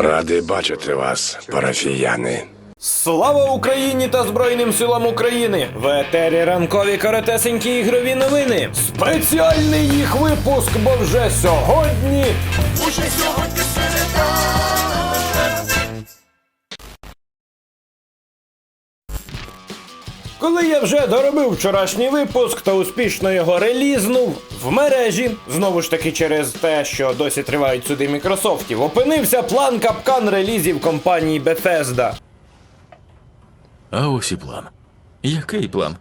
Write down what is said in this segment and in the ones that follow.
Радий бачити вас, парафіяни. Слава Україні та Збройним силам України! В етері ранкові коротесенькі ігрові новини. Спеціальний їх випуск, бо вже сьогодні. Уже сьогодні Коли я вже доробив вчорашній випуск та успішно його релізнув в мережі, знову ж таки через те, що досі тривають суди Мікрософтів, опинився план капкан релізів компанії Bethesda. А ось і план. Який план?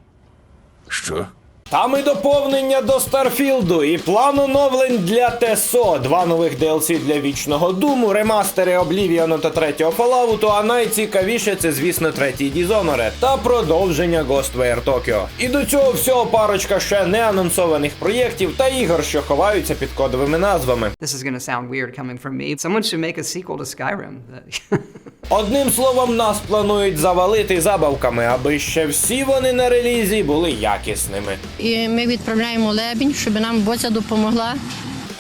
Що? Там і доповнення до Старфілду, і план оновлень для ТСО, два нових DLC для вічного Думу, ремастери Облівіону та третього Fallout, а найцікавіше це, звісно, третій Dishonored та продовження Ghostwire Tokyo. І до цього всього парочка ще не анонсованих проєктів та ігор, що ховаються під кодовими назвами. This is to sound weird coming from me. Someone should make a sequel to Skyrim. Одним словом, нас планують завалити забавками, аби ще всі вони на релізі були якісними. І ми відправляємо лебінь, щоб нам Боця допомогла.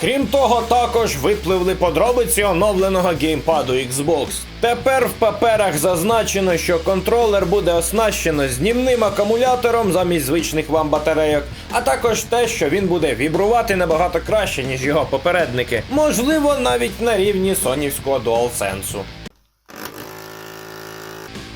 Крім того, також випливли подробиці оновленого геймпаду Xbox. Тепер в паперах зазначено, що контролер буде оснащено знімним акумулятором замість звичних вам батарейок, а також те, що він буде вібрувати набагато краще, ніж його попередники. Можливо, навіть на рівні сонівського DualSense.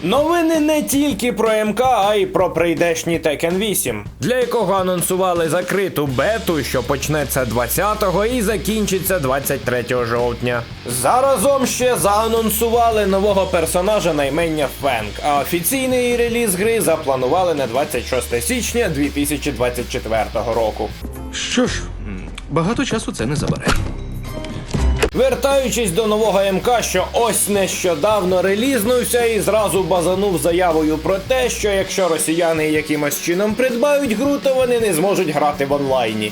Новини не тільки про МК, а й про прийдешній Tekken 8, для якого анонсували закриту бету, що почнеться 20-го і закінчиться 23 жовтня. Заразом ще заанонсували нового персонажа на імення Фенк, а офіційний реліз гри запланували на 26 січня 2024 року. Що ж, багато часу це не забере. Вертаючись до нового МК, що ось нещодавно релізнувся і зразу базанув заявою про те, що якщо росіяни якимось чином придбають гру, то вони не зможуть грати в онлайні.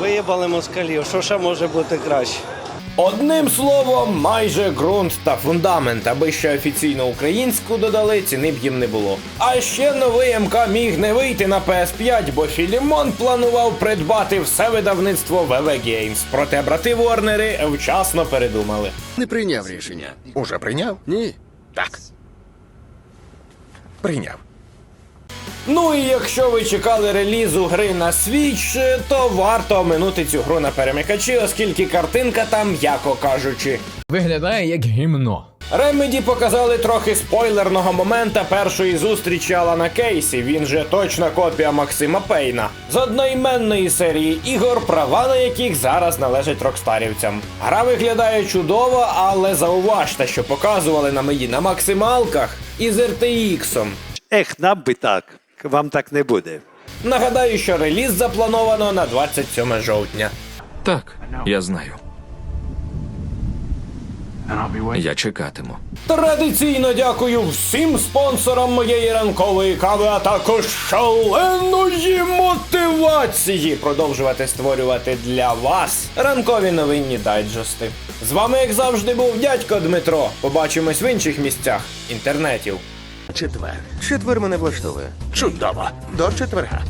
Виїбали москалів, що ще може бути краще? Одним словом, майже ґрунт та фундамент, аби ще офіційно українську додали, ціни б їм не було. А ще новий МК міг не вийти на PS5, бо Філімон планував придбати все видавництво VV Games. Проте брати Ворнери вчасно передумали. Не прийняв рішення. Уже прийняв? Ні. Так. Прийняв. Ну і якщо ви чекали релізу гри на Switch, то варто оминути цю гру на перемикачі, оскільки картинка там, м'яко кажучи. Виглядає як гімно. Ремеді показали трохи спойлерного момента першої зустрічі Алана Кейсі. Він же точна копія Максима Пейна з одноіменної серії ігор, права на яких зараз належать рокстарівцям. Гра виглядає чудово, але зауважте, що показували на мені на максималках із RTX. Ех, нам би так. Вам так не буде. Нагадаю, що реліз заплановано на 27 жовтня. Так, я знаю. Я чекатиму. Традиційно дякую всім спонсорам моєї ранкової кави, а також шаленої мотивації продовжувати створювати для вас ранкові новинні дайджести. З вами, як завжди, був дядько Дмитро. Побачимось в інших місцях інтернетів. Четвер. Четвер мене влаштовує. Чудово. До четверга.